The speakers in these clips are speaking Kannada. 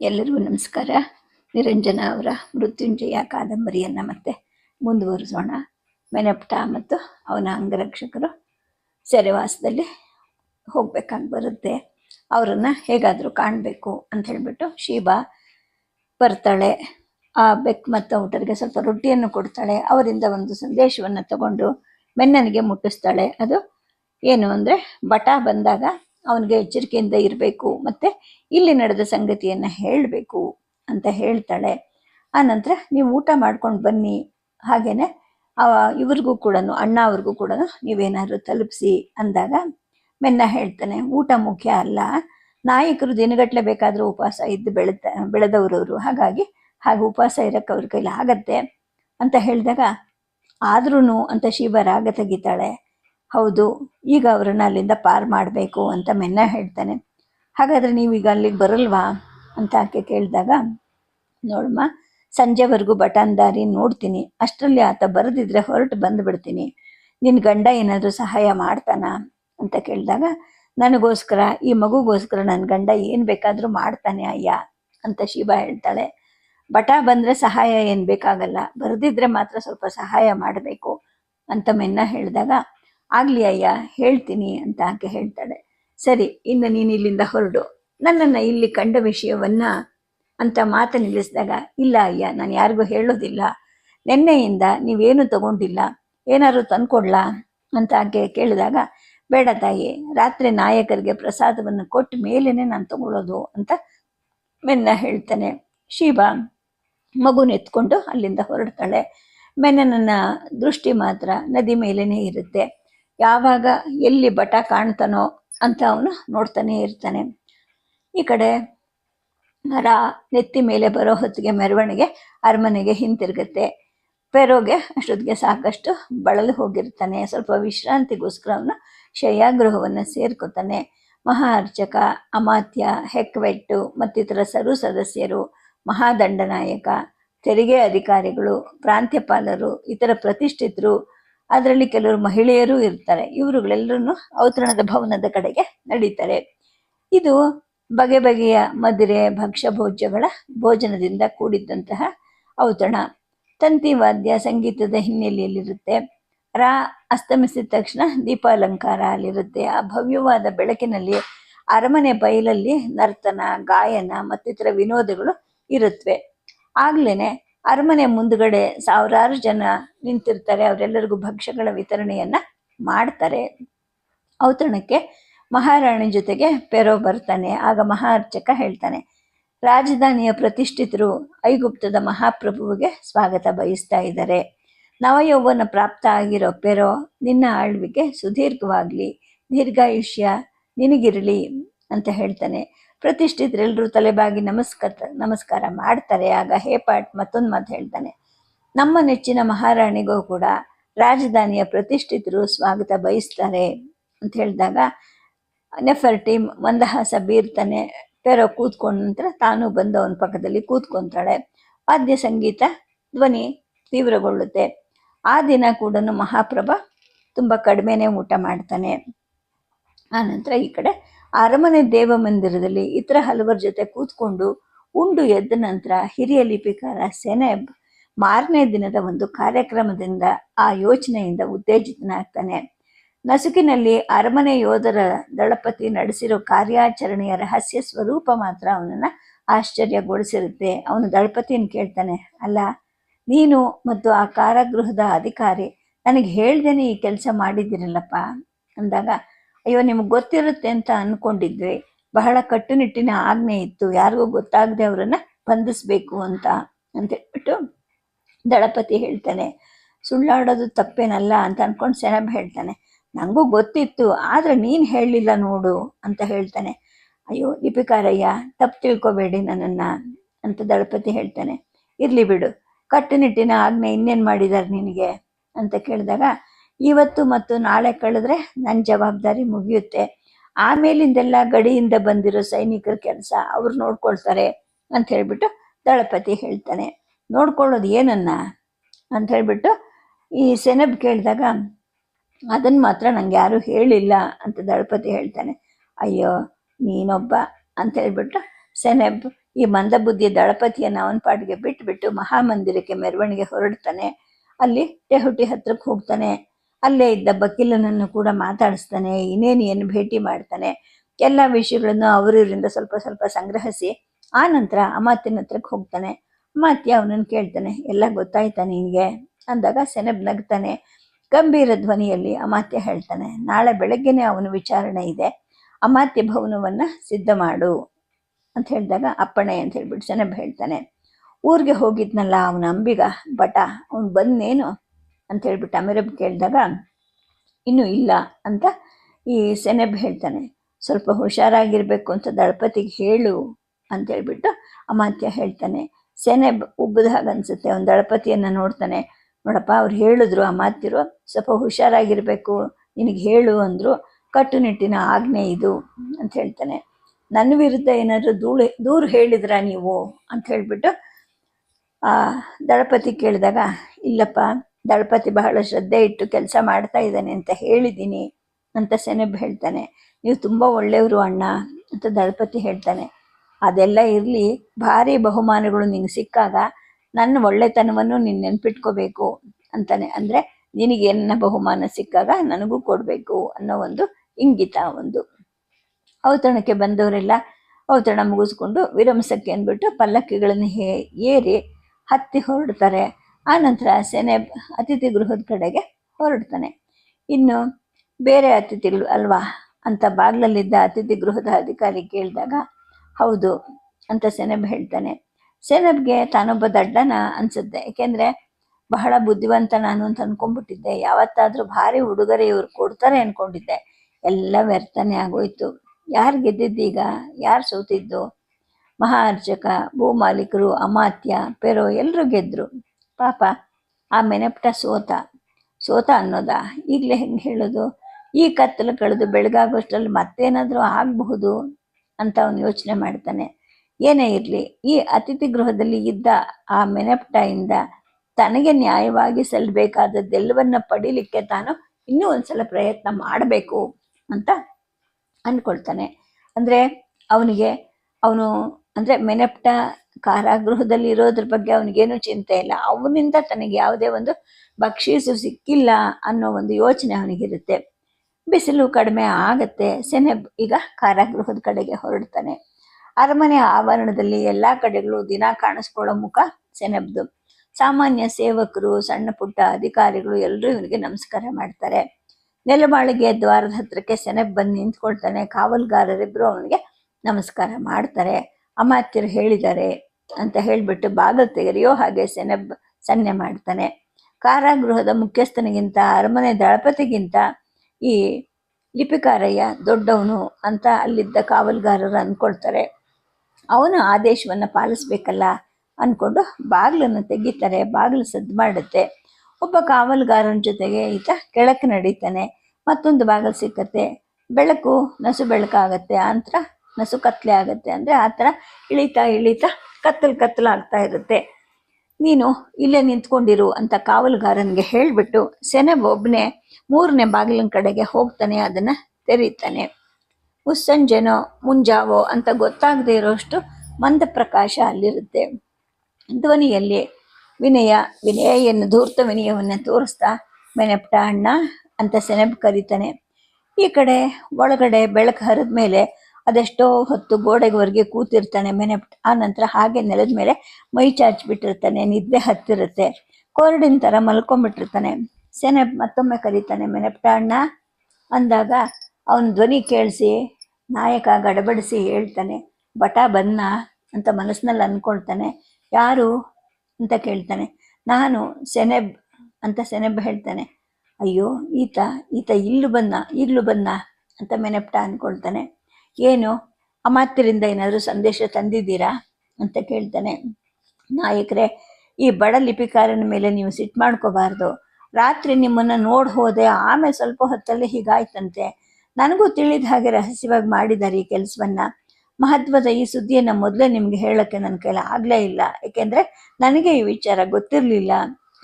ಎಲ್ಲರಿಗೂ ನಮಸ್ಕಾರ. ನಿರಂಜನ ಅವರ ಮೃತ್ಯುಂಜಯ ಕಾದಂಬರಿಯನ್ನು ಮತ್ತೆ ಮುಂದುವರಿಸೋಣ. ಮೆನಪ್ಟ ಮತ್ತು ಅವನ ಅಂಗರಕ್ಷಕರು ಸೆರೆವಾಸದಲ್ಲಿ ಹೋಗ್ಬೇಕಾಗಿ ಬರುತ್ತೆ. ಅವರನ್ನು ಹೇಗಾದರೂ ಕಾಣಬೇಕು ಅಂತ ಹೇಳಿಬಿಟ್ಟು ಶೀಬಾ ಬರ್ತಾಳೆ. ಆ ಬೆಕ್ ಮತ್ತು ಊಟರಿಗೆ ಸ್ವಲ್ಪ ರೊಟ್ಟಿಯನ್ನು ಕೊಡ್ತಾಳೆ. ಅವರಿಂದ ಒಂದು ಸಂದೇಶವನ್ನು ತಗೊಂಡು ಮೆನ್ನನಿಗೆ ಮುಟ್ಟಿಸ್ತಾಳೆ. ಅದು ಏನು ಅಂದರೆ ಬಟ ಬಂದಾಗ ಅವನಿಗೆ ಎಚ್ಚರಿಕೆಯಿಂದ ಇರಬೇಕು ಮತ್ತು ಇಲ್ಲಿ ನಡೆದ ಸಂಗತಿಯನ್ನು ಹೇಳಬೇಕು ಅಂತ ಹೇಳ್ತಾಳೆ. ಆ ನಂತರ ನೀವು ಊಟ ಮಾಡ್ಕೊಂಡು ಬನ್ನಿ. ಹಾಗೇನೆ ಇವ್ರಿಗೂ ಕೂಡ ಅಣ್ಣ ಅವ್ರಿಗೂ ಕೂಡ ನೀವೇನಾದರೂ ತಲುಪಿಸಿ ಅಂದಾಗ ಮೆನ್ನ ಹೇಳ್ತಾನೆ, ಊಟ ಮುಖ್ಯ ಅಲ್ಲ. ನಾಯಕರು ದಿನಗಟ್ಟಲೆ ಬೇಕಾದರೂ ಉಪವಾಸ ಇದ್ದು ಬೆಳೆದ, ಬೆಳೆದವರವರು. ಹಾಗಾಗಿ ಹಾಗೆ ಉಪವಾಸ ಇರೋಕ್ಕೆ ಅವ್ರ ಕೈಲಿ ಆಗತ್ತೆ ಅಂತ ಹೇಳಿದಾಗ ಆದ್ರೂ ಅಂತ ಶಿವ ರಾಗ ತೆಗಿತಾಳೆ. ಹೌದು, ಈಗ ಅವರನ್ನು ಅಲ್ಲಿಂದ ಪಾರ್ ಮಾಡಬೇಕು ಅಂತ ಮೆನ್ನ ಹೇಳ್ತಾನೆ. ಹಾಗಾದ್ರೆ ನೀವೀಗ ಅಲ್ಲಿಗೆ ಬರಲ್ವಾ ಅಂತ ಆಕೆ ಕೇಳಿದಾಗ, ನೋಡಮ್ಮ, ಸಂಜೆವರೆಗೂ ಬಟಾನ್ದಾರಿ ನೋಡ್ತೀನಿ. ಅಷ್ಟರಲ್ಲಿ ಆತ ಬರೆದಿದ್ರೆ ಹೊರಟು ಬಂದುಬಿಡ್ತೀನಿ. ನಿನ್ನ ಗಂಡ ಏನಾದರೂ ಸಹಾಯ ಮಾಡ್ತಾನ ಅಂತ ಕೇಳಿದಾಗ, ನನಗೋಸ್ಕರ, ಈ ಮಗುಗೋಸ್ಕರ ನನ್ನ ಗಂಡ ಏನು ಬೇಕಾದರೂ ಮಾಡ್ತಾನೆ ಅಯ್ಯ ಅಂತ ಶಿವ ಹೇಳ್ತಾಳೆ. ಬಟ ಬಂದರೆ ಸಹಾಯ ಏನು ಬೇಕಾಗಲ್ಲ. ಬರೆದಿದ್ರೆ ಮಾತ್ರ ಸ್ವಲ್ಪ ಸಹಾಯ ಮಾಡಬೇಕು ಅಂತ ಮೆನ್ನ ಹೇಳಿದಾಗ ಆಗಲಿ ಅಯ್ಯ, ಹೇಳ್ತೀನಿ ಅಂತ ಆಕೆ ಹೇಳ್ತಾಳೆ. ಸರಿ, ಇನ್ನು ನೀನು ಇಲ್ಲಿಂದ ಹೊರಡು. ನನ್ನನ್ನು ಇಲ್ಲಿ ಕಂಡ ವಿಷಯವನ್ನ ಅಂತ ಮಾತು ನಿಲ್ಲಿಸಿದಾಗ, ಇಲ್ಲ ಅಯ್ಯ, ನಾನು ಯಾರಿಗೂ ಹೇಳೋದಿಲ್ಲ. ನಿನ್ನೆಯಿಂದ ನೀವೇನು ತಗೊಂಡಿಲ್ಲ, ಏನಾದ್ರು ತಂದ್ಕೊಡ್ಲಾ ಅಂತ ಆಕೆ ಕೇಳಿದಾಗ, ಬೇಡ ತಾಯಿ, ರಾತ್ರಿ ನಾಯಕರಿಗೆ ಪ್ರಸಾದವನ್ನು ಕೊಟ್ಟ ಮೇಲೇ ನಾನು ತಗೊಳ್ಳೋದು ಅಂತ ಮೆನ್ನ ಹೇಳ್ತಾನೆ. ಶಿವ ಮಗುನ ಎತ್ಕೊಂಡು ಅಲ್ಲಿಂದ ಹೊರಡ್ತಾಳೆ. ಮೆನ್ನನ ದೃಷ್ಟಿ ಮಾತ್ರ ನದಿ ಮೇಲೇನೆ ಇರುತ್ತೆ. ಯಾವಾಗ ಎಲ್ಲಿ ಬಟ ಕಾಣ್ತಾನೋ ಅಂತ ಅವನು ನೋಡ್ತಾನೆ ಇರ್ತಾನೆ. ಈ ಕಡೆ ಮರ ನೆತ್ತಿ ಮೇಲೆ ಬರೋ ಹೊತ್ತಿಗೆ ಮೆರವಣಿಗೆ ಅರಮನೆಗೆ ಹಿಂತಿರುಗುತ್ತೆ. ಪೆರೋಗೆ ಅಷ್ಟೊತ್ತಿಗೆ ಸಾಕಷ್ಟು ಬಳಲು ಹೋಗಿರ್ತಾನೆ. ಸ್ವಲ್ಪ ವಿಶ್ರಾಂತಿಗೋಸ್ಕರ ಅವನು ಶಯ್ಯಾಗೃಹವನ್ನು ಸೇರ್ಕೋತಾನೆ. ಮಹಾ ಅರ್ಚಕ ಅಮಾತ್ಯ, ಹೆಕ್ವೆಟ್ಟು, ಮತ್ತಿತರ ಸರು ಸದಸ್ಯರು, ಮಹಾದಂಡನಾಯಕ, ತೆರಿಗೆ ಅಧಿಕಾರಿಗಳು, ಪ್ರಾಂತ್ಯಪಾಲರು, ಇತರ ಪ್ರತಿಷ್ಠಿತರು ಅದರಲ್ಲಿ ಕೆಲವರು ಮಹಿಳೆಯರು ಇರ್ತಾರೆ. ಇವರುಗಳೆಲ್ಲರೂ ಔತರಣದ ಭವನದ ಕಡೆಗೆ ನಡೀತಾರೆ. ಇದು ಬಗೆ ಬಗೆಯ ಮದುರೆ, ಭಕ್ಷ್ಯ ಭೋಜ್ಯಗಳ ಭೋಜನದಿಂದ ಕೂಡಿದ್ದಂತಹ ಔತಣ. ತಂತಿ ವಾದ್ಯ ಸಂಗೀತದ ಹಿನ್ನೆಲೆಯಲ್ಲಿರುತ್ತೆ. ರಾ ಅಸ್ತಮಿಸಿದ ತಕ್ಷಣ ದೀಪಾಲಂಕಾರ ಅಲ್ಲಿರುತ್ತೆ. ಆ ಭವ್ಯವಾದ ಬೆಳಕಿನಲ್ಲಿ ಅರಮನೆ ಬಯಲಲ್ಲಿ ನರ್ತನ, ಗಾಯನ ಮತ್ತಿತರ ವಿನೋದಗಳು ಇರುತ್ತವೆ ಆಗ್ಲೇನೆ ಅರಮನೆ ಮುಂದುಗಡೆ ಸಾವಿರಾರು ಜನ ನಿಂತಿರ್ತಾರೆ. ಅವರೆಲ್ಲರಿಗೂ ಭಕ್ಷ್ಯಗಳ ವಿತರಣೆಯನ್ನ ಮಾಡ್ತಾರೆ. ಔತಣಕ್ಕೆ ಮಹಾರಾಣಿ ಜೊತೆಗೆ ಪೆರೋ ಬರ್ತಾನೆ. ಆಗ ಮಹಾ ಅರ್ಚಕ ಹೇಳ್ತಾನೆ, ರಾಜಧಾನಿಯ ಪ್ರತಿಷ್ಠಿತರು ಐಗುಪ್ತದ ಮಹಾಪ್ರಭುವಿಗೆ ಸ್ವಾಗತ ಬಯಸ್ತಾ ಇದ್ದಾರೆ. ನವಯೌವನ ಪ್ರಾಪ್ತ ಆಗಿರೋ ಪೆರೋ ನಿನ್ನ ಆಳ್ವಿಕೆ ಸುದೀರ್ಘವಾಗ್ಲಿ. ದೀರ್ಘಾಯುಷ್ಯ ನಿನಗಿರಲಿ ಅಂತ ಹೇಳ್ತಾನೆ. ಪ್ರತಿಷ್ಠಿತರೆಲ್ಲರೂ ತಲೆಬಾಗಿ ನಮಸ್ಕಾರ ನಮಸ್ಕಾರ ಮಾಡ್ತಾರೆ. ಆಗ ಹೇಪಾಟ್ ಮತ್ತೊಂದು ಮಾತು ಹೇಳ್ತಾನೆ. ನಮ್ಮ ನೆಚ್ಚಿನ ಮಹಾರಾಣಿಗೂ ಕೂಡ ರಾಜಧಾನಿಯ ಪ್ರತಿಷ್ಠಿತರು ಸ್ವಾಗತ ಬಯಸ್ತಾರೆ ಅಂತ ಹೇಳಿದಾಗ, ನೆಫರ್ ಟೀಮ್ ಮಂದಹಾಸ ಬೀರ್ತಾನೆ ಪೆರೋ ಕೂತ್ಕೊಂಡ ನಂತರ ತಾನು ಬಂದು ಅವನ ಪಕ್ಕದಲ್ಲಿ ಕೂತ್ಕೊಂತಾಳೆ. ವಾದ್ಯ ಸಂಗೀತ, ಧ್ವನಿ ತೀವ್ರಗೊಳ್ಳುತ್ತೆ. ಆ ದಿನ ಕೂಡ ಮಹಾಪ್ರಭ ತುಂಬ ಕಡಿಮೆನೇ ಊಟ ಮಾಡ್ತಾನೆ. ಆನಂತರ ಈ ಕಡೆ ಅರಮನೆ ದೇವ ಮಂದಿರದಲ್ಲಿ ಇತರ ಹಲವರ ಜೊತೆ ಕೂತ್ಕೊಂಡು ಉಂಡು ಎದ್ದ ನಂತರ ಹಿರಿಯ ಲಿಪಿಕಾರ ಸೆನೆಬ್ ಮಾರನೇ ದಿನದ ಒಂದು ಕಾರ್ಯಕ್ರಮದಿಂದ ಆ ಯೋಚನೆಯಿಂದ ಉತ್ತೇಜಿತನಾಗ್ತಾನೆ. ನಸುಕಿನಲ್ಲಿ ಅರಮನೆ ಯೋಧರ ದಳಪತಿ ನಡೆಸಿರೋ ಕಾರ್ಯಾಚರಣೆಯ ರಹಸ್ಯ ಸ್ವರೂಪ ಮಾತ್ರ ಅವನನ್ನ ಆಶ್ಚರ್ಯಗೊಳಿಸಿರುತ್ತೆ. ಅವನು ದಳಪತಿಯನ್ನು ಕೇಳ್ತಾನೆ, ಅಲ್ಲ, ನೀನು ಮತ್ತು ಆ ಕಾರಾಗೃಹದ ಅಧಿಕಾರಿ, ನನಗೆ ಹೇಳ್ದೇನೆ ಈ ಕೆಲಸ ಮಾಡಿದ್ದೀರಲ್ಲಪ್ಪ? ಅಂದಾಗ ಅಯ್ಯೋ, ನಿಮ್ಗೆ ಗೊತ್ತಿರುತ್ತೆ ಅಂತ ಅಂದ್ಕೊಂಡಿದ್ವಿ ಬಹಳ ಕಟ್ಟುನಿಟ್ಟಿನ ಆಜ್ಞೆ ಇತ್ತು. ಯಾರಿಗೂ ಗೊತ್ತಾಗದೆ ಅವರನ್ನ ಬಂಧಿಸ್ಬೇಕು ಅಂತ ಅಂತ ಹೇಳ್ಬಿಟ್ಟು ದಳಪತಿ ಹೇಳ್ತಾನೆ, ಸುಳ್ಳಾಡೋದು ತಪ್ಪೇನಲ್ಲ ಅಂತ ಅನ್ಕೊಂಡು ಸೆನಬ್ ಹೇಳ್ತಾನೆ. ನನಗೂ ಗೊತ್ತಿತ್ತು, ಆದರೆ ನೀನು ಹೇಳಲಿಲ್ಲ ನೋಡು ಅಂತ ಹೇಳ್ತಾನೆ. ಅಯ್ಯೋ, ದೀಪಿಕಾರಯ್ಯ, ತಪ್ಪು ತಿಳ್ಕೊಬೇಡಿ ನನ್ನನ್ನು ಅಂತ ದಳಪತಿ ಹೇಳ್ತಾನೆ. ಇರಲಿ ಬಿಡು, ಕಟ್ಟುನಿಟ್ಟಿನ ಆಜ್ಞೆ ಇನ್ನೇನು ಮಾಡಿದ್ದಾರೆ ನಿನಗೆ? ಅಂತ ಕೇಳಿದಾಗ ಇವತ್ತು ಮತ್ತು ನಾಳೆ ಕಳೆದ್ರೆ ನನ್ನ ಜವಾಬ್ದಾರಿ ಮುಗಿಯುತ್ತೆ. ಆಮೇಲಿಂದೆಲ್ಲ ಗಡಿಯಿಂದ ಬಂದಿರೋ ಸೈನಿಕರ ಕೆಲಸ ಅವ್ರು ನೋಡ್ಕೊಳ್ತಾರೆ ಅಂತ ಹೇಳ್ಬಿಟ್ಟು ದಳಪತಿ ಹೇಳ್ತಾನೆ. ನೋಡ್ಕೊಳ್ಳೋದು ಏನನ್ನ ಅಂತ ಹೇಳ್ಬಿಟ್ಟು ಈ ಸೆನಬ್ ಕೇಳಿದಾಗ ಅದನ್ನು ಮಾತ್ರ ನಂಗೆ ಯಾರೂ ಹೇಳಿಲ್ಲ ಅಂತ ದಳಪತಿ ಹೇಳ್ತಾನೆ. ಅಯ್ಯೋ, ನೀನೊಬ್ಬ ಅಂತ ಹೇಳ್ಬಿಟ್ಟು ಸೆನೆಬ್ ಈ ಮಂದಬುದ್ಧಿಯ ದಳಪತಿಯನ್ನು ಅವನ ಪಾಟಿಗೆ ಬಿಟ್ಬಿಟ್ಟು ಮಹಾಮಂದಿರಕ್ಕೆ ಮೆರವಣಿಗೆ ಹೊರಡ್ತಾನೆ. ಅಲ್ಲಿ ಟೆಹುಟಿ ಹತ್ರಕ್ಕೆ ಹೋಗ್ತಾನೆ. ಅಲ್ಲೇ ಇದ್ದ ವಕೀಲನನ್ನು ಕೂಡ ಮಾತಾಡಿಸ್ತಾನೆ ಇನ್ನೇನಿಯನ್ನು ಭೇಟಿ ಮಾಡ್ತಾನೆ, ಎಲ್ಲ ವಿಷಯಗಳನ್ನು ಅವರಿವರಿಂದ ಸ್ವಲ್ಪ ಸ್ವಲ್ಪ ಸಂಗ್ರಹಿಸಿ ಆ ನಂತರ ಅಮಾತ್ಯನ ಹತ್ರಕ್ಕೆ ಹೋಗ್ತಾನೆ. ಅಮಾತ್ಯ ಅವನನ್ನು ಕೇಳ್ತಾನೆ, ಎಲ್ಲ ಗೊತ್ತಾಯ್ತಾ ನಿನಗೆ? ಅಂದಾಗ ಸೆನೆಬ್ ನಗ್ತಾನೆ. ಗಂಭೀರ ಧ್ವನಿಯಲ್ಲಿ ಅಮಾತ್ಯ ಹೇಳ್ತಾನೆ, ನಾಳೆ ಬೆಳಗ್ಗೆನೇ ಅವನ ವಿಚಾರಣೆ ಇದೆ ಅಮಾತ್ಯ ಭವನವನ್ನು ಸಿದ್ಧ ಮಾಡು ಅಂತ ಹೇಳಿದಾಗ ಅಪ್ಪಣೆ ಅಂತ ಹೇಳ್ಬಿಟ್ಟು ಸೆನೆಬ್ ಹೇಳ್ತಾನೆ. ಊರಿಗೆ ಹೋಗಿದ್ನಲ್ಲ ಅವನ ಅಂಬಿಗ, ಬಟ ಅವನು ಬಂದೇನು ಅಂತ ಹೇಳ್ಬಿಟ್ಟು ಅಮಿರಬ್ ಕೇಳಿದಾಗ, ಇನ್ನೂ ಇಲ್ಲ ಅಂತ ಈ ಸೆನೆಬ್ ಹೇಳ್ತಾನೆ. ಸ್ವಲ್ಪ ಹುಷಾರಾಗಿರಬೇಕು ಅಂತ ದಳಪತಿಗೆ ಹೇಳು ಅಂತ ಹೇಳ್ಬಿಟ್ಟು ಅಮಾತ್ಯ ಹೇಳ್ತಾನೆ. ಸೆನೆಬ್ ಉಬ್ಬದ ಹಾಗೆ ಅನಿಸುತ್ತೆ. ಒಂದು ದಳಪತಿಯನ್ನು ನೋಡ್ತಾನೆ. ನೋಡಪ್ಪ, ಅವ್ರು ಹೇಳಿದ್ರು ಅಮಾತ್ಯರು, ಸ್ವಲ್ಪ ಹುಷಾರಾಗಿರಬೇಕು, ನಿನಗೆ ಹೇಳು ಅಂದರು. ಕಟ್ಟುನಿಟ್ಟಿನ ಆಜ್ಞೆ ಇದು ಅಂತ ಹೇಳ್ತಾನೆ. ನನ್ನ ವಿರುದ್ಧ ಏನಾದರೂ ಧೂಳು, ದೂರು ಹೇಳಿದ್ರ ನೀವು? ಅಂತ ಹೇಳಿಬಿಟ್ಟು ದಳಪತಿ ಕೇಳಿದಾಗ, ಇಲ್ಲಪ್ಪ ದಳಪತಿ ಬಹಳ ಶ್ರದ್ಧೆ ಇಟ್ಟು ಕೆಲಸ ಮಾಡ್ತಾ ಇದ್ದಾನೆ ಅಂತ ಹೇಳಿದ್ದೀನಿ ಅಂತ ಸೆನೆಬ್ ಹೇಳ್ತಾನೆ. ನೀವು ತುಂಬ ಒಳ್ಳೆಯವರು ಅಣ್ಣ ಅಂತ ದಳಪತಿ ಹೇಳ್ತಾನೆ. ಅದೆಲ್ಲ ಇರಲಿ, ಭಾರಿ ಬಹುಮಾನಗಳು ನಿಂಗೆ ಸಿಕ್ಕಾಗ ನನ್ನ ಒಳ್ಳೆತನವನ್ನು ನೀನು ನೆನ್ಪಿಟ್ಕೋಬೇಕು ಅಂತಾನೆ. ಅಂದರೆ ನಿನಗೆ ನನ್ನ ಬಹುಮಾನ ಸಿಕ್ಕಾಗ ನನಗೂ ಕೊಡಬೇಕು ಅನ್ನೋ ಒಂದು ಇಂಗಿತ ಒಂದು. ಔತಣಕ್ಕೆ ಬಂದವರೆಲ್ಲ ಔತಣ ಮುಗಿಸ್ಕೊಂಡು ವಿರಮಿಸಕ್ಕೆ ಅಂದ್ಬಿಟ್ಟು ಪಲ್ಲಕ್ಕಿಗಳನ್ನು ಹೇ ಏರಿ ಹತ್ತಿ ಹೊರಡ್ತಾರೆ. ಆ ನಂತರ ಅತಿಥಿ ಗೃಹದ ಕಡೆಗೆ ಹೊರಡ್ತಾನೆ. ಇನ್ನು ಬೇರೆ ಅತಿಥಿಗಳು ಅಲ್ವಾ? ಅಂತ ಬಾಗ್ಲಲ್ಲಿದ್ದ ಅತಿಥಿ ಗೃಹದ ಅಧಿಕಾರಿ ಕೇಳಿದಾಗ, ಹೌದು, ಅಂತ ಸೆನೆಬ್ ಹೇಳ್ತಾನೆ. ಸೆನೆಬ್ಗೆ ತಾನೊಬ್ಬ ದಡ್ಡನ ಅನ್ಸುತ್ತೆ. ಯಾಕೆಂದ್ರೆ ಬಹಳ ಬುದ್ಧಿವಂತ ನಾನು ಅಂತ ಅನ್ಕೊಂಡ್ಬಿಟ್ಟಿದ್ದೆ. ಯಾವತ್ತಾದ್ರೂ ಭಾರಿ ಉಡುಗೊರೆ ಇವ್ರು ಕೊಡ್ತಾರೆ ಅನ್ಕೊಂಡಿದ್ದೆ. ಎಲ್ಲ ವ್ಯರ್ಥನೆ ಆಗೋಯ್ತು. ಯಾರು ಗೆದ್ದಿದ್ದೀಗ ಯಾರು ಸೋತಿದ್ದು? ಮಹಾ ಅರ್ಚಕ ಭೂಮಾಲೀಕರು ಅಮಾತ್ಯ, ಪೆರೋ ಎಲ್ಲರೂ ಗೆದ್ರು. ಪಾಪ ಆ ಮೆನೆಪ್ಟ ಸೋತ ಸೋತ ಅನ್ನೋದಾ? ಈಗಲೇ ಹೆಂಗೆ ಹೇಳೋದು? ಈ ಕತ್ತಲು ಕಳೆದು ಬೆಳಗಾಗೋಷ್ಟರಲ್ಲಿ ಮತ್ತೇನಾದರೂ ಆಗಬಹುದು ಅಂತ ಅವನು ಯೋಚನೆ ಮಾಡ್ತಾನೆ. ಏನೇ ಇರಲಿ, ಈ ಅತಿಥಿ ಗೃಹದಲ್ಲಿ ಇದ್ದ ಆ ಮೆನೆಪ್ಟಾಯಿಂದ ತನಗೆ ನ್ಯಾಯವಾಗಿ ಸಲ್ಲಬೇಕಾದದ್ದೆಲ್ಲವನ್ನ ಪಡೀಲಿಕ್ಕೆ ತಾನು ಇನ್ನೂ ಒಂದ್ಸಲ ಪ್ರಯತ್ನ ಮಾಡಬೇಕು ಅಂತ ಅಂದ್ಕೊಳ್ತಾನೆ ಅಂದರೆ ಅವನಿಗೆ, ಅವನು, ಅಂದರೆ ಮೆನೆಪ್ಟ ಕಾರಾಗೃಹದಲ್ಲಿ ಇರೋದ್ರ ಬಗ್ಗೆ ಅವನಿಗೇನು ಚಿಂತೆ ಇಲ್ಲ. ಅವನಿಂದ ತನಗೆ ಯಾವುದೇ ಒಂದು ಬಕ್ಷೀಸು ಸಿಕ್ಕಿಲ್ಲ ಅನ್ನೋ ಒಂದು ಯೋಚನೆ ಅವನಿಗಿರುತ್ತೆ. ಬಿಸಿಲು ಕಡಿಮೆ ಆಗತ್ತೆ, ಸೆನೆ ಈಗ ಕಾರಾಗೃಹದ ಕಡೆಗೆ ಹೊರಡ್ತಾನೆ. ಅರಮನೆ ಆವರಣದಲ್ಲಿ ಎಲ್ಲಾ ಕಡೆಗಳು ದಿನ ಕಾಣಿಸ್ಕೊಳ್ಳೋ ಮುಖ ಸೆನೆಬ್ದು. ಸಾಮಾನ್ಯ ಸೇವಕರು, ಸಣ್ಣ ಪುಟ್ಟ ಅಧಿಕಾರಿಗಳು ಎಲ್ಲರೂ ಇವನಿಗೆ ನಮಸ್ಕಾರ ಮಾಡ್ತಾರೆ. ನೆಲಮಾಳಿಗೆ ದ್ವಾರದ ಹತ್ರಕ್ಕೆ ಸೆನೆಬ್ ಬಂದು ನಿಂತ್ಕೊಳ್ತಾನೆ. ಕಾವಲ್ಗಾರರಿಬ್ರು ಅವನಿಗೆ ನಮಸ್ಕಾರ ಮಾಡ್ತಾರೆ. ಅಮಾತ್ಯರು ಹೇಳಿದ್ದಾರೆ. ಅಂತ ಹೇಳಿಬಿಟ್ಟು ಬಾಗಿಲು ತೆಗೆಯೋ ಹಾಗೆ ಸೆನೆಬ್ ಸನ್ನೆ ಮಾಡ್ತಾನೆ. ಕಾರಾಗೃಹದ ಮುಖ್ಯಸ್ಥನಿಗಿಂತ, ಅರಮನೆ ದಳಪತಿಗಿಂತ ಈ ಲಿಪಿಕಾರಯ್ಯ ದೊಡ್ಡವನು ಅಂತ ಅಲ್ಲಿದ್ದ ಕಾವಲುಗಾರರು ಅಂದ್ಕೊಳ್ತಾರೆ. ಅವನ ಆದೇಶವನ್ನು ಪಾಲಿಸ್ಬೇಕಲ್ಲ ಅಂದ್ಕೊಂಡು ಬಾಗಿಲನ್ನು ತೆಗಿತಾರೆ, ಬಾಗಿಲು ಸದ್ದು ಮಾಡುತ್ತೆ. ಒಬ್ಬ ಕಾವಲುಗಾರನ ಜೊತೆಗೆ ಈತ ಕೆಳಕ್ಕೆ ನಡೀತಾನೆ. ಮತ್ತೊಂದು ಬಾಗಿಲು ಸಿಕ್ಕತ್ತೆ. ಬೆಳಕು ನಸು ಬೆಳಕಾಗತ್ತೆ ಆ ನಸು ಕತ್ಲೆ ಆಗತ್ತೆ. ಅಂದರೆ ಆ ಥರ ಇಳಿತಾ ಇಳಿತಾ ಕತ್ತಲು ಕತ್ತಲ್ ಆಗ್ತಾ ಇರುತ್ತೆ. ನೀನು ಇಲ್ಲೇ ನಿಂತ್ಕೊಂಡಿರು ಅಂತ ಕಾವಲುಗಾರನಿಗೆ ಹೇಳಿಬಿಟ್ಟು ಸೆನೆಬ್ ಒಬ್ಬನೇ ಮೂರನೇ ಬಾಗಿಲಿನ ಕಡೆಗೆ ಹೋಗ್ತಾನೆ, ಅದನ್ನ ತೆರೀತಾನೆ. ಮುಸ್ಸಂಜೆನೋ ಮುಂಜಾವೋ ಅಂತ ಗೊತ್ತಾಗದೇ ಇರೋಷ್ಟು ಮಂದ ಪ್ರಕಾಶ ಅಲ್ಲಿರುತ್ತೆ. ಧ್ವನಿಯಲ್ಲಿ ವಿನಯ ವಿನಯನ್ನು ಧೂರ್ತ ವಿನಯವನ್ನ ತೋರಿಸ್ತಾ, ಮೆನೆಪ್ಟ ಅಣ್ಣ ಅಂತ ಸೆನೆಬ್ ಕರೀತಾನೆ. ಈ ಕಡೆ ಒಳಗಡೆ ಬೆಳಕು ಹರಿದ ಮೇಲೆ ಅದೆಷ್ಟೋ ಹೊತ್ತು ಗೋಡೆಗೆ ಕೂತಿರ್ತಾನೆ ಮೆನೆಪ್ಟ ಆ ನಂತರ ಹಾಗೆ ನೆಲದ ಮೇಲೆ ಮೈ ಚಾಚ್ಬಿಟ್ಟಿರ್ತಾನೆ ನಿದ್ದೆ ಹತ್ತಿರುತ್ತೆ. ಕೊರಡಿನ ಥರ ಮಲ್ಕೊಂಡ್ಬಿಟ್ಟಿರ್ತಾನೆ. ಸೆನೆಬ್ ಮತ್ತೊಮ್ಮೆ ಕರೀತಾನೆ ಮೆನೆಪ್ಟ ಅಣ್ಣ, ಅಂದಾಗ ಅವನ ಧ್ವನಿ ಕೇಳಿಸಿ ನಾಯಕ ಗಡಬಡಿಸಿ ಹೇಳ್ತಾನೆ, ಬಟ ಬನ್ನ ಅಂತ ಮನಸ್ಸಿನಲ್ಲಿ ಅಂದ್ಕೊಳ್ತಾನೆ ಯಾರು? ಅಂತ ಕೇಳ್ತಾನೆ. ನಾನು ಸೆನೆಬ್ ಅಂತ ಸೆನೆಬ್ ಹೇಳ್ತಾನೆ. ಅಯ್ಯೋ, ಈತ ಈತ ಇಲ್ಲೂ ಬನ್ನ, ಈಗಲೂ ಬನ್ನ ಅಂತ ಮೆನೆಪ್ಟ ಅಂದ್ಕೊಳ್ತಾನೆ ಏನು ಅಮಾತ್ಯರಿಂದ ಏನಾದರೂ ಸಂದೇಶ ತಂದಿದ್ದೀರಾ ಅಂತ ಕೇಳ್ತಾನೆ. ನಾಯಕರೇ, ಈ ಬಡ ಲಿಪಿಕಾರನ ಮೇಲೆ ನೀವು ಸಿಟ್ಟು ಮಾಡ್ಕೋಬಾರ್ದು. ರಾತ್ರಿ ನಿಮ್ಮನ್ನು ನೋಡಿ ಹೋದೆ, ಆಮೇಲೆ ಸ್ವಲ್ಪ ಹೊತ್ತಲ್ಲೇ ಹೀಗಾಯ್ತಂತೆ. ನನಗೂ ತಿಳಿದ ಹಾಗೆ ರಹಸ್ಯವಾಗಿ ಮಾಡಿದ್ದಾರೆ ಈ ಕೆಲಸವನ್ನು. ಮಹತ್ವದ ಈ ಸುದ್ದಿಯನ್ನು ಮೊದಲೇ ನಿಮಗೆ ಹೇಳೋಕ್ಕೆ ನನ್ನ ಕೈಲ ಆಗಲೇ ಇಲ್ಲ. ಏಕೆಂದರೆ ನನಗೆ ಈ ವಿಚಾರ ಗೊತ್ತಿರಲಿಲ್ಲ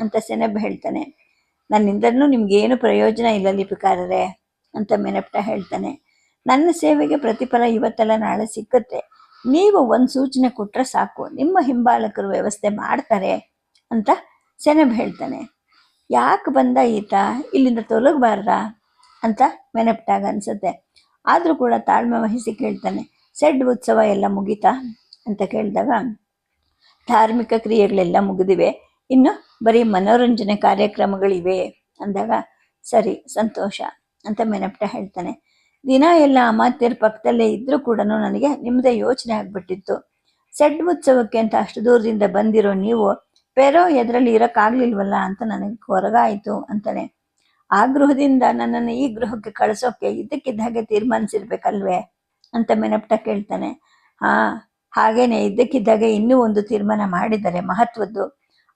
ಅಂತ ಸೆನೆಬ್ ಹೇಳ್ತಾನೆ. ನನ್ನಿಂದನೂ ನಿಮಗೇನು ಪ್ರಯೋಜನ ಇಲ್ಲ ಲಿಪಿಕಾರರೇ ಅಂತ ಮೆನಪ್ಟ ಹೇಳ್ತಾನೆ. ನನ್ನ ಸೇವೆಗೆ ಪ್ರತಿಫಲ ಇವತ್ತೆಲ್ಲ, ನಾಳೆ ಸಿಕ್ಕತ್ತೆ. ನೀವು ಒಂದು ಸೂಚನೆ ಕೊಟ್ಟರೆ ಸಾಕು. ನಿಮ್ಮ ಹಿಂಬಾಲಕರು ವ್ಯವಸ್ಥೆ ಮಾಡ್ತಾರೆ ಅಂತ ಸೆನಬ್ ಹೇಳ್ತಾನೆ. ಯಾಕೆ ಬಂದ ಈತ? ಇಲ್ಲಿಂದ ತೊಲಗಬಾರ್ದ? ಅಂತ ಮೆನಪ್ಟಾಗ ಅನಿಸುತ್ತೆ. ಆದರೂ ಕೂಡ ತಾಳ್ಮೆ ವಹಿಸಿ ಕೇಳ್ತಾನೆ. ಸೆಡ್ ಉತ್ಸವ ಎಲ್ಲ ಮುಗೀತಾ? ಅಂತ ಕೇಳಿದಾಗ, ಧಾರ್ಮಿಕ ಕ್ರಿಯೆಗಳೆಲ್ಲ ಮುಗಿದಿವೆ. ಇನ್ನು ಬರೀ ಮನೋರಂಜನೆ ಕಾರ್ಯಕ್ರಮಗಳಿವೆ. ಅಂದಾಗ, ಸರಿ, ಸಂತೋಷ ಅಂತ ಮೆನಪ್ಟ ಹೇಳ್ತಾನೆ. ದಿನ ಎಲ್ಲ ಅಮಾತ್ಯರ ಪಕ್ಕದಲ್ಲೇ ಇದ್ದರೂ ಕೂಡ ನನಗೆ ನಿಮ್ಮದೇ ಯೋಚನೆ ಆಗ್ಬಿಟ್ಟಿತ್ತು. ಸೆಡ್ ಉತ್ಸವಕ್ಕೆ ಅಂತ ಅಷ್ಟು ದೂರದಿಂದ ಬಂದಿರೋ ನೀವು ಪೆರೋ ಎದರಲ್ಲಿ ಇರೋಕ್ಕಾಗ್ಲಿಲ್ವಲ್ಲ ಅಂತ ನನಗೆ ಹೊರಗಾಯಿತು ಅಂತಾನೆ. ಆ ಗೃಹದಿಂದ ನನ್ನನ್ನು ಈ ಗೃಹಕ್ಕೆ ಕಳಿಸೋಕೆ ಇದ್ದಕ್ಕಿದ್ದ ಹಾಗೆ ತೀರ್ಮಾನಿಸಿರ್ಬೇಕಲ್ವೇ ಅಂತ ಮೆನಪ್ಟ ಕೇಳ್ತಾನೆ. ಹಾ, ಹಾಗೇನೆ ಇದ್ದಕ್ಕಿದ್ದಾಗೆ ಇನ್ನೂ ಒಂದು ತೀರ್ಮಾನ ಮಾಡಿದ್ದಾರೆ ಮಹತ್ವದ್ದು.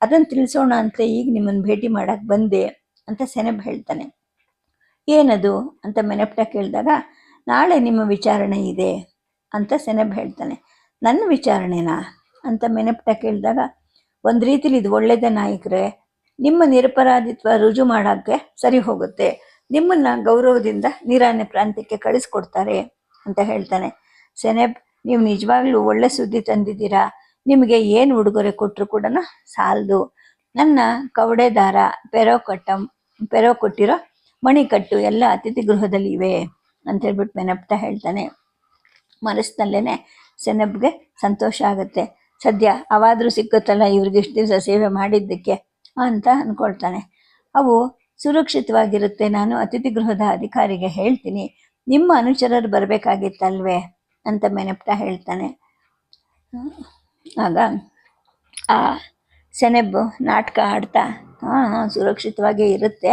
ಅದನ್ನು ತಿಳಿಸೋಣ ಅಂತ ಈಗ ನಿಮ್ಮನ್ನು ಭೇಟಿ ಮಾಡಕ್ಕೆ ಬಂದೆ ಅಂತ ಸೆನೆಬ್ ಹೇಳ್ತಾನೆ. ಏನದು ಅಂತ ಮೆನಪ್ಟ ಕೇಳಿದಾಗ, ನಾಳೆ ನಿಮ್ಮ ವಿಚಾರಣೆ ಇದೆ ಅಂತ ಸೆನಬ್ ಹೇಳ್ತಾನೆ. ನನ್ನ ವಿಚಾರಣೆನಾ ಅಂತ ಮೆನಪ್ಟ ಕೇಳಿದಾಗ, ಒಂದು ರೀತಿಲಿ ಇದು ಒಳ್ಳೇದೇ ನಾಯಕರೇ, ನಿಮ್ಮ ನಿರಪರಾಧಿತ್ವ ರುಜು ಮಾಡೋಕ್ಕೆ ಸರಿ ಹೋಗುತ್ತೆ. ನಿಮ್ಮನ್ನು ಗೌರವದಿಂದ ನೀರಾನೆ ಪ್ರಾಂತ್ಯಕ್ಕೆ ಕಳಿಸ್ಕೊಡ್ತಾರೆ ಅಂತ ಹೇಳ್ತಾನೆ. ಸೆನೆಬ್, ನೀವು ನಿಜವಾಗ್ಲೂ ಒಳ್ಳೆ ಸುದ್ದಿ ತಂದಿದ್ದೀರಾ? ನಿಮಗೆ ಏನು ಉಡುಗೊರೆ ಕೊಟ್ಟರು ಕೂಡ ಸಾಲದು. ನನ್ನ ಕವಡೆದಾರ ಪೆರೋ ಕಟ್ಟ, ಪೆರೋ ಕೊಟ್ಟಿರೋ ಮಣಿಕಟ್ಟು ಎಲ್ಲ ಅತಿಥಿ ಗೃಹದಲ್ಲಿ ಇವೆ ಅಂತ ಹೇಳ್ಬಿಟ್ಟು ಮೆನಪ್ಟ ಹೇಳ್ತಾನೆ. ಮನಸ್ಸಿನಲ್ಲೇನೆ ಸೆನಬ್ಗೆ ಸಂತೋಷ ಆಗುತ್ತೆ. ಸದ್ಯ ಅವಾದರೂ ಸಿಕ್ಕುತ್ತಲ್ಲ ಇವ್ರಿಗೆ ಇಷ್ಟು ದಿವಸ ಸೇವೆ ಮಾಡಿದ್ದಕ್ಕೆ ಅಂತ ಅಂದ್ಕೊಳ್ತಾನೆ ಅವು ಸುರಕ್ಷಿತವಾಗಿರುತ್ತೆ. ನಾನು ಅತಿಥಿ ಗೃಹದ ಅಧಿಕಾರಿಗೆ ಹೇಳ್ತೀನಿ. ನಿಮ್ಮ ಅನುಚರರು ಬರಬೇಕಾಗಿತ್ತಲ್ವೇ ಅಂತ ಮೆನಪ್ತಾ ಹೇಳ್ತಾನೆ. ಆಗ ಆ ಸೆನೆಬ್ಬು ನಾಟಕ ಆಡ್ತಾ ಹಾಂ ಸುರಕ್ಷಿತವಾಗೇ ಇರುತ್ತೆ.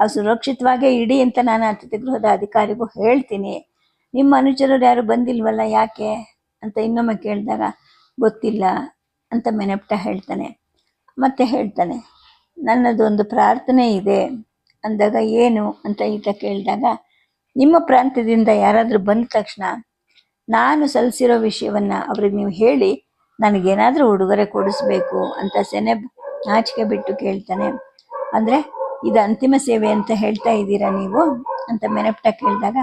ಆ ಸುರಕ್ಷಿತವಾಗೇ ಇಡಿ ಅಂತ ನಾನು ಅತಿಥಿ ಗೃಹದ ಅಧಿಕಾರಿಗೂ ಹೇಳ್ತೀನಿ. ನಿಮ್ಮ ಅನುಚರರು ಯಾರು ಬಂದಿಲ್ವಲ್ಲ ಯಾಕೆ? ಅಂತ ಇನ್ನೊಮ್ಮೆ ಕೇಳಿದಾಗ, ಗೊತ್ತಿಲ್ಲ ಅಂತ ಮೆನೆಪ್ಟ ಹೇಳ್ತಾನೆ. ಮತ್ತೆ ಹೇಳ್ತಾನೆ, ನನ್ನದೊಂದು ಪ್ರಾರ್ಥನೆ ಇದೆ ಅಂದಾಗ, ಏನು? ಅಂತ ಈತ ಕೇಳಿದಾಗ, ನಿಮ್ಮ ಪ್ರಾಂತ್ಯದಿಂದ ಯಾರಾದರೂ ಬಂದ ತಕ್ಷಣ ನಾನು ಸಲ್ಲಿಸಿರೋ ವಿಷಯವನ್ನು ಅವ್ರಿಗೆ ನೀವು ಹೇಳಿ, ನನಗೇನಾದರೂ ಉಡುಗೊರೆ ಕೊಡಿಸ್ಬೇಕು ಅಂತ ಸೆನೆಬ್ ನಾಚಿಕೆ ಬಿಟ್ಟು ಕೇಳ್ತಾನೆ. ಅಂದರೆ ಇದು ಅಂತಿಮ ಸೇವೆ ಅಂತ ಹೇಳ್ತಾ ಇದ್ದೀರಾ ನೀವು? ಅಂತ ಮೆನಪ್ಟ ಕೇಳಿದಾಗ